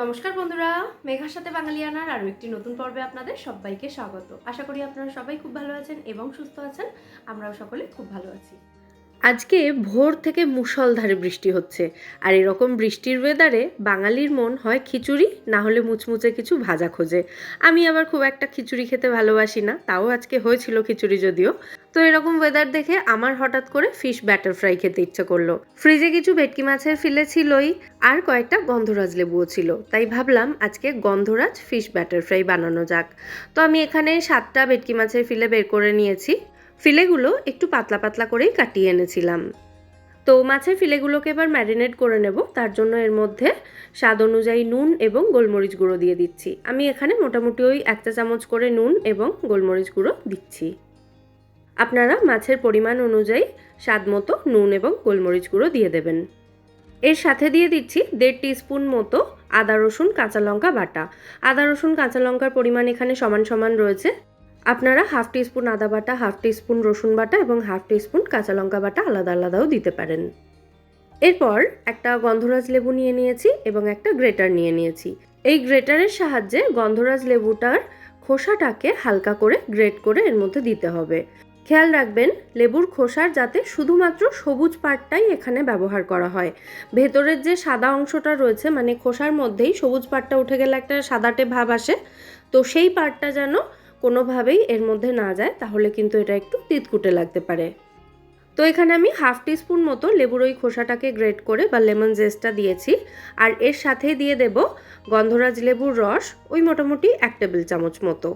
নমস্কার বন্ধুরা, মেঘার সাথে বাঙালিয়ানার আরও একটি নতুন পর্বে আপনাদের সবাইকে স্বাগত। আশা করি আপনারা সবাই খুব ভালো আছেন এবং সুস্থ আছেন। আমরাও সকলে খুব ভালো আছি। আজকে ভোর থেকে মুষলধারে বৃষ্টি হচ্ছে, আর এরকম বৃষ্টির ওয়েদারে বাঙালির মন হয় খিচুড়ি, না হলে মুচমুচে কিছু ভাজা খোঁজে। আমি আবার খুব একটা খিচুড়ি খেতে ভালোবাসি না, তাও আজকে হয়েছিল খিচুড়ি যদিও। তো এরকম ওয়েদার দেখে আমার হঠাৎ করে ফিশ ব্যাটার ফ্রাই খেতে ইচ্ছে করল। ফ্রিজে কিছু ভেটকি মাছের ফিলে ছিলই, আর কয়েকটা গন্ধরাজ লেবুও ছিল। তাই ভাবলাম আজকে গন্ধরাজ ফিশ ব্যাটার ফ্রাই বানানো যাক। তো আমি এখানে সাতটা ভেটকি মাছের ফিলে বের করে নিয়েছি। ফিলেগুলো একটু পাতলা পাতলা করেই কাটিয়ে এনেছিলাম। তো মাছের ফিলেগুলোকে এবার ম্যারিনেট করে নেব। তার জন্য এর মধ্যে স্বাদ অনুযায়ী নুন এবং গোলমরিচ গুঁড়ো দিয়ে দিচ্ছি। আমি এখানে মোটামুটি ওই এক চা চামচ করে নুন এবং গোলমরিচ গুঁড়ো দিচ্ছি। আপনারা মাছের পরিমাণ অনুযায়ী স্বাদ মতো নুন এবং গোলমরিচ গুঁড়ো দিয়ে দেবেন। এর সাথে দিয়ে দিচ্ছি দেড় টিস্পুন মতো আদা রসুন কাঁচা লঙ্কা বাটা। আদা রসুন কাঁচা লঙ্কার পরিমাণ এখানে সমান সমান রয়েছে আপনারা হাফ টিস্পুন আদা বাটা, হাফ টিস্পুন রসুন বাটা এবং হাফ টিস্পুন কাঁচা লঙ্কা বাটা আলাদা আলাদাও দিতে পারেন। এরপর একটা গন্ধরাজ লেবু নিয়ে নিয়েছি এবং একটা গ্রেটার নিয়ে নিয়েছি। এই গ্রেটারের সাহায্যে গন্ধরাজ লেবুটার খোসাটাকে হালকা করে গ্রেট করে এর মধ্যে দিতে হবে। খেয়াল রাখবেন, লেবুর খোসার যাতে শুধুমাত্র সবুজ পাটটাই এখানে ব্যবহার করা হয়। ভেতরের যে সাদা অংশটা রয়েছে মানে খোসার মধ্যেই সবুজ পাটটা উঠে গেলে একটা সাদাটে ভাব আসে, তো সেই পাটটা যেন কোনোভাবেই এর মধ্যে না যায়, তাহলে কিন্তু এটা একটু তিতকুটে লাগতে পারে। তো এখানে আমি হাফ টিস্পুন মতো লেবুর ওই খোসাটাকে গ্রেট করে বা লেমন জেসটা দিয়েছি। আর এর সাথেই দিয়ে দেব গন্ধরাজ লেবুর রস, ওই মোটামুটি এক টেবিল চামচ মতো।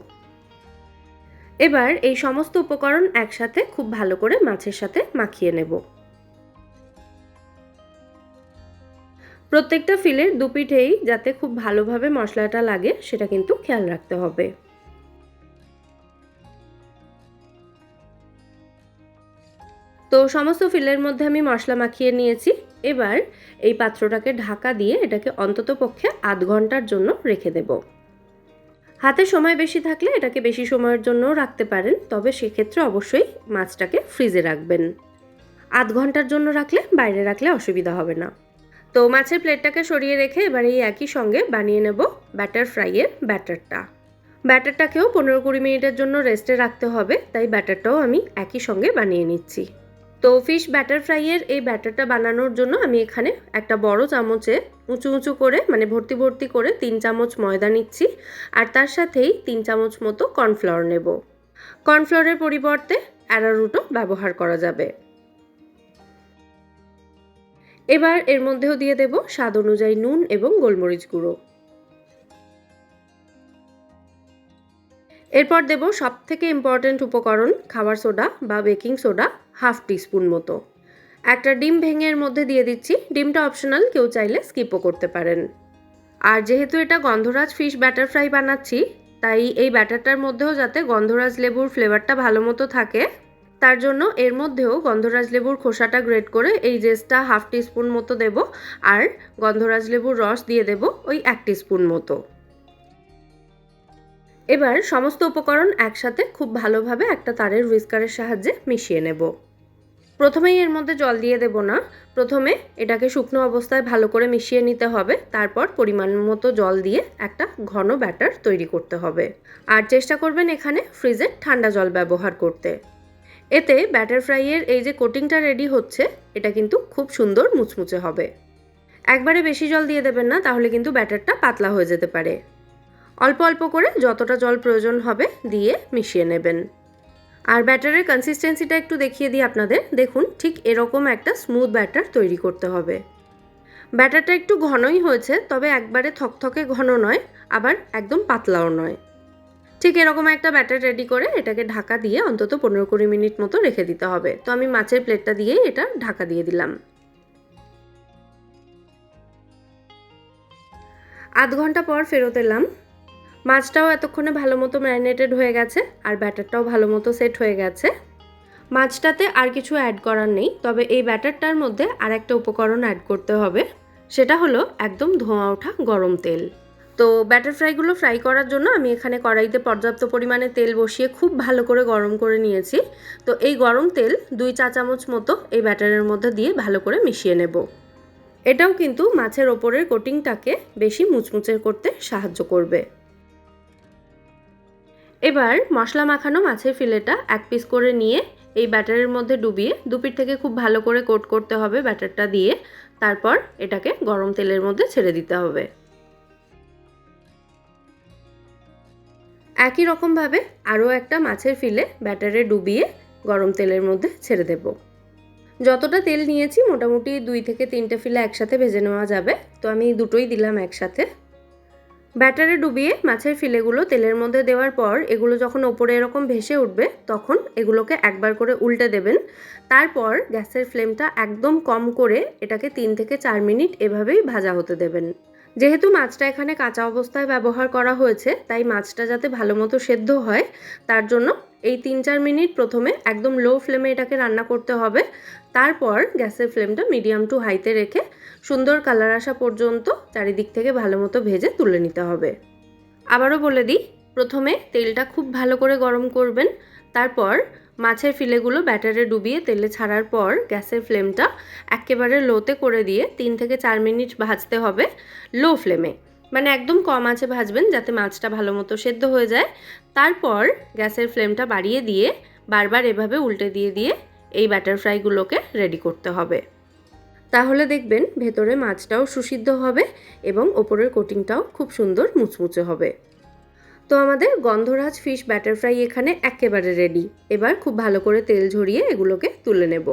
এবার এই সমস্ত উপকরণ একসাথে খুব ভালো করে মাছের সাথে মাখিয়ে নেব। প্রত্যেকটা ফিলের দুপিঠেই যাতে খুব ভালোভাবে মশলাটা লাগে, সেটা কিন্তু খেয়াল রাখতে হবে। তো সমস্ত ফিলের মধ্যে আমি মশলা মাখিয়ে নিয়েছি। এবার এই পাত্রটাকে ঢাকা দিয়ে এটাকে অন্তত পক্ষে আধ ঘণ্টার জন্য রেখে দেব। হাতে সময় বেশি থাকলে এটাকে বেশি সময়ের জন্যও রাখতে পারেন, তবে সেক্ষেত্রে অবশ্যই মাছটাকে ফ্রিজে রাখবেন। আধ ঘণ্টার জন্য রাখলে, বাইরে রাখলে অসুবিধা হবে না। তো মাছের প্লেটটাকে সরিয়ে রেখে এবার এই একই সঙ্গে বানিয়ে নেব ব্যাটার ফ্রাইয়ের ব্যাটারটা। ব্যাটারটাকেও পনেরো কুড়ি মিনিটের জন্য রেস্টে রাখতে হবে, তাই ব্যাটারটাও আমি একই সঙ্গে বানিয়ে নিচ্ছি। তো ফিশ ব্যাটার ফ্রাইয়ের এই ব্যাটারটা বানানোর জন্য আমি এখানে একটা বড় চামচে উঁচু উঁচু করে মানে ভর্তি ভর্তি করে তিন চামচ ময়দা নিচ্ছি আর তার সাথেই তিন চামচ মতো কর্নফ্লাওয়ার নেব। কর্নফ্লাওয়ারের পরিবর্তে অ্যারারুটও ব্যবহার করা যাবে। এবার এর মধ্যেও দিয়ে দেব স্বাদ অনুযায়ী নুন এবং গোলমরিচ গুঁড়ো। এরপর দেব সব থেকে ইম্পর্ট্যান্ট উপকরণ খাবার সোডা বা বেকিং সোডা হাফ টিস্পুন মতো। একটা ডিম ভেঙে এর মধ্যে দিয়ে দিচ্ছি। ডিমটা অপশনাল কেউ চাইলে স্কিপও করতে পারেন। আর যেহেতু এটা গন্ধরাজ ফিশ ব্যাটার ফ্রাই বানাচ্ছি, তাই এই ব্যাটারটার মধ্যেও যাতে গন্ধরাজ লেবুর ফ্লেভারটা ভালো মতো থাকে, তার জন্য এর মধ্যেও গন্ধরাজ লেবুর খোসাটা গ্রেট করে এই জেসটা হাফ টিস্পুন মতো দেব। আর গন্ধরাজ লেবুর রস দিয়ে দেব ওই এক টিস্পুন মতো। এবার সমস্ত উপকরণ একসাথে খুব ভালোভাবে একটা তারের হুইস্কারের সাহায্যে মিশিয়ে নেব। প্রথমেই এর মধ্যে জল দিয়ে দেব না। প্রথমে এটাকে শুকনো অবস্থায় ভালো করে মিশিয়ে নিতে হবে। তারপর পরিমাণ মতো জল দিয়ে একটা ঘন ব্যাটার তৈরি করতে হবে। আর চেষ্টা করবেন এখানে ফ্রিজের ঠান্ডা জল ব্যবহার করতে। এতে ব্যাটার ফ্রাইয়ের এই যে কোটিংটা রেডি হচ্ছে, এটা কিন্তু খুব সুন্দর মুচমুচে হবে। একবারে বেশি জল দিয়ে দেবেন না, তাহলে কিন্তু ব্যাটারটা পাতলা হয়ে যেতে পারে। অল্প অল্প করে যতটা জল প্রয়োজন হবে দিয়ে মিশিয়ে নেবেন। আর ব্যাটারের কনসিস্টেন্সিটা একটু দেখিয়ে দিই আপনাদের। দেখুন, ঠিক এরকম একটা স্মুথ ব্যাটার তৈরি করতে হবে। ব্যাটারটা একটু ঘনই হয়েছে, তবে একবারে থকথকে ঘন নয়, আবার একদম পাতলাও নয়। ঠিক এরকম একটা ব্যাটার রেডি করে এটাকে ঢাকা দিয়ে অন্তত পনেরো কুড়ি মিনিট মতো রেখে দিতে হবে। তো আমি মাছের প্লেটটা দিয়েই এটা ঢাকা দিয়ে দিলাম। আধ ঘণ্টা পর ফেরত এলাম। মাছটাও এতক্ষণে ভালো মতো ম্যারিনেটেড হয়ে গেছে আর ব্যাটারটাও ভালো মতো সেট হয়ে গেছে। মাছটাতে আর কিছু অ্যাড করার নেই, তবে এই ব্যাটারটার মধ্যে আর একটা উপকরণ অ্যাড করতে হবে, সেটা হলো একদম ধোঁয়া ওঠা গরম তেল। তো ব্যাটার ফ্রাইগুলো ফ্রাই করার জন্য আমি এখানে কড়াইতে পর্যাপ্ত পরিমাণে তেল বসিয়ে খুব ভালো করে গরম করে নিয়েছি। তো এই গরম তেল দুই চা চামচ মতো এই ব্যাটারের মধ্যে দিয়ে ভালো করে মিশিয়ে নেব। এটাও কিন্তু মাছের ওপরের কোটিংটাকে বেশি মুচমুচে করতে সাহায্য করবে। এবার মশলা মাখানো মাছের ফিলেটা এক পিস করে নিয়ে এই ব্যাটারের মধ্যে ডুবিয়ে দুপির থেকে খুব ভালো করে কোট করতে হবে ব্যাটারটা দিয়ে। তারপর এটাকে গরম তেলের মধ্যে ছেড়ে দিতে হবে। একই রকমভাবে আরও একটা মাছের ফিলে ব্যাটারে ডুবিয়ে গরম তেলের মধ্যে ছেড়ে দেব। যতটা তেল নিয়েছি মোটামুটি দুই থেকে তিনটে ফিলে একসাথে ভেজে নেওয়া যাবে। তো আমি দুটোই দিলাম একসাথে। ব্যাটারে ডুবিয়ে মাছের ফিলেগুলো তেলের মধ্যে দেওয়ার পর এগুলো যখন ওপরে এরকম ভেসে উঠবে, তখন এগুলোকে একবার করে উল্টে দেবেন। তারপর গ্যাসের ফ্লেমটা একদম কম করে এটাকে তিন থেকে চার মিনিট এভাবেই ভাজা হতে দেবেন। যেহেতু মাছটা এখানে কাঁচা অবস্থায় ব্যবহার করা হয়েছে, তাই মাছটা যাতে ভালো মতো সেদ্ধ হয়, তার জন্য এই তিন চার মিনিট প্রথমে একদম লো ফ্লেমে এটাকে রান্না করতে হবে। তারপর গ্যাসের ফ্লেমটা মিডিয়াম টু হাইতে রেখে সুন্দর কালার আসা পর্যন্ত চারিদিক থেকে ভালো মতো ভেজে তুলে নিতে হবে। আবারও বলে দিই, প্রথমে তেলটা খুব ভালো করে গরম করবেন, তারপর মাছের ফিলেগুলো ব্যাটারে ডুবিয়ে তেলে ছাড়ার পর গ্যাসের ফ্লেমটা একেবারে লোতে করে দিয়ে তিন থেকে চার মিনিট ভাজতে হবে লো ফ্লেমে। মানে একদম কম আঁচে ভাজবেন যাতে মাছটা ভালো মতো সেদ্ধ হয়ে যায়। তারপর গ্যাসের ফ্লেমটা বাড়িয়ে দিয়ে বারবার এভাবে উল্টে দিয়ে দিয়ে এই ব্যাটার ফ্রাইগুলোকে রেডি করতে হবে। তাহলে দেখবেন ভেতরে মাছটাও সুসিদ্ধ হবে এবং ওপরের কোটিংটাও খুব সুন্দর মুচমুচে হবে। তো আমাদের গন্ধরাজ ফিশ ব্যাটার ফ্রাই এখানে একেবারে রেডি এবার খুব ভালো করে তেল ঝরিয়ে এগুলোকে তুলে নেব।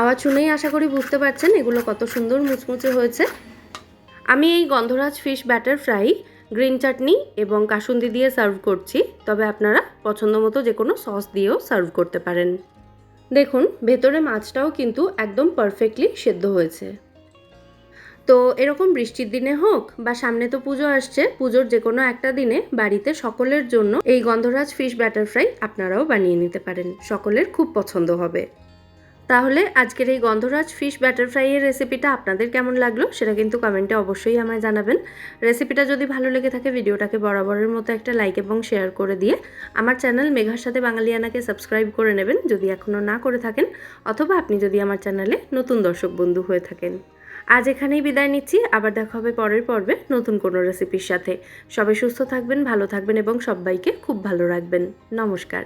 আওয়াজ শুনেই আশা করি বুঝতে পারছেন এগুলো কত সুন্দর মুচমুচে হয়েছে। আমি এই Gondhoraj fish batter fry green chutney এবং কাসুন্দি দিয়ে সার্ভ করছি। তবে আপনারা পছন্দ মতো যে কোনো সস দিয়েও সার্ভ করতে পারেন। দেখুন, ভেতরে মাছটাও কিন্তু একদম পারফেক্টলি সেদ্ধ হয়েছে। তো এরকম বৃষ্টির দিনে হোক বা সামনে তো পুজো আসছে, পুজোর যে কোনো একটা দিনে বাড়িতে সকলের জন্য এই গন্ধরাজ ফিশ ব্যাটার ফ্রাই আপনারাও বানিয়ে নিতে পারেন। সকলের খুব পছন্দ হবে। তাহলে আজকের এই গন্ধরাজ ফিশ ব্যাটার ফ্রাইয়ের রেসিপিটা আপনাদের কেমন লাগল সেটা কিন্তু কমেন্টে অবশ্যই আমায় জানাবেন। রেসিপিটা যদি ভালো লেগে থাকে ভিডিওটাকে বরাবরের মতো একটা লাইক এবং শেয়ার করে দিয়ে আমার চ্যানেল মেঘার সাথে বাঙালিয়ানাকে সাবস্ক্রাইব করে নেবেন যদি এখনও না করে থাকেন অথবা আপনি যদি আমার চ্যানেলে নতুন দর্শক বন্ধু হয়ে থাকেন। আজ এখানেই বিদায় নিচ্ছি, আবার দেখা হবে পরের পর্বে নতুন কোনো রেসিপির সাথে। সবাই সুস্থ থাকবেন, ভালো থাকবেন এবং সবাইকে খুব ভালো রাখবেন। নমস্কার।